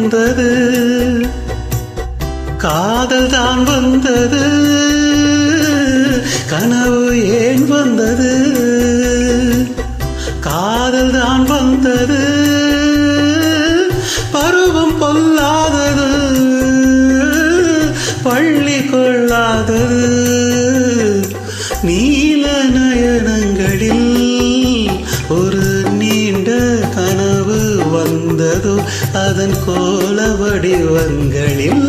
வந்தது. காதல் தான் வந்தது. கனவு ஏன் வந்தது? காதல் தான் வந்தது. பருவம் பொல்லாதது. பள்ளி கொள்ளாதது. நீ வந்ததோ அதன் கோல வடிவங்களில்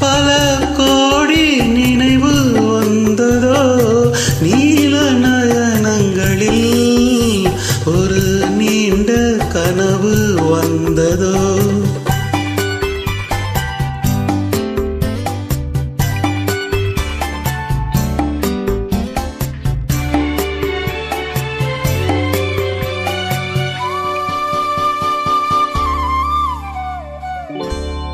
பல கோடி நினைவு வந்ததோ நீல நயனங்களில் ஒரு நீண்ட கனவு வந்ததோ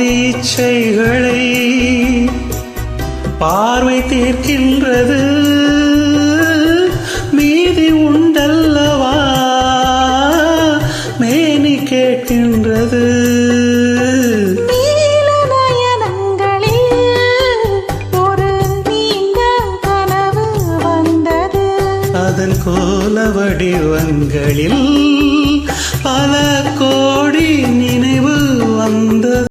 பாதி இச்சைகளை பார்வை தீர்க்கின்றது. மீதி உண்டல்லவா? மேனி கேட்கின்றது. அதன் கோல வடிவங்களில் பல கோடி நினைவு வந்தது.